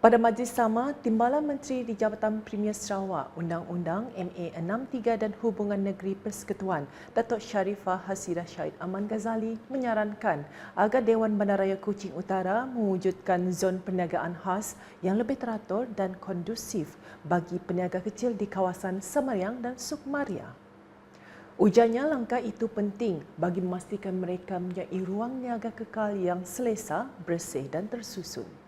Pada majlis sama, Timbalan Menteri di Jabatan Premier Sarawak Undang-Undang MA 63 dan Hubungan Negeri Persekutuan Datuk Sharifah Hasidah Syahid Aman Ghazali menyarankan agar Dewan Bandaraya Kuching Utara mewujudkan zon perniagaan khas yang lebih teratur dan kondusif bagi peniaga kecil di kawasan Semariang dan Sukmaria. Ujarnya langkah itu penting bagi memastikan mereka mempunyai ruang niaga kekal yang selesa, bersih dan tersusun.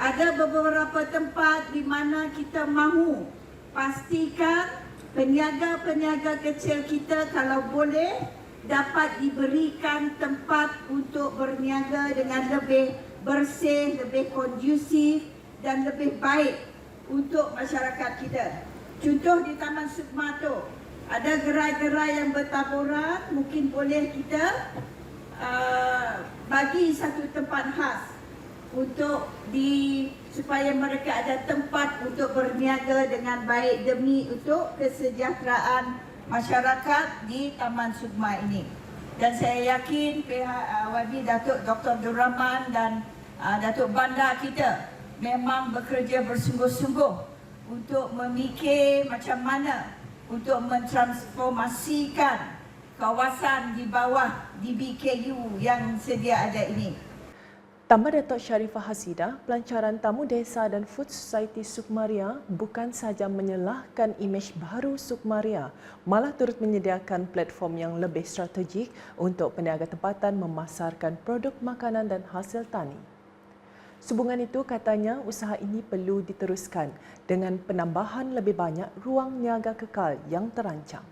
Ada beberapa tempat di mana kita mahu pastikan peniaga-peniaga kecil kita kalau boleh dapat diberikan tempat untuk berniaga dengan lebih bersih, lebih kondusif dan lebih baik untuk masyarakat kita. Contoh di Taman Sukma tu, ada gerai-gerai yang bertaburan, mungkin boleh kita uh, bagi satu tempat khas untuk di supaya mereka ada tempat untuk berniaga dengan baik demi untuk kesejahteraan masyarakat di Taman Sukma ini. Dan saya yakin pihak uh, YB Datuk Dr. Duraman dan uh, Datuk Bandar kita memang bekerja bersungguh-sungguh untuk memikir macam mana untuk mentransformasikan kawasan di bawah DBKU yang sedia ada ini. Tambah Datuk Sharifah Hasidah, pelancaran tamu desa dan Food Society Sukmaria bukan sahaja menyelahkan imej baru Sukmaria, malah turut menyediakan platform yang lebih strategik untuk peniaga tempatan memasarkan produk makanan dan hasil tani. Sehubungan itu, katanya usaha ini perlu diteruskan dengan penambahan lebih banyak ruang niaga kekal yang terancang.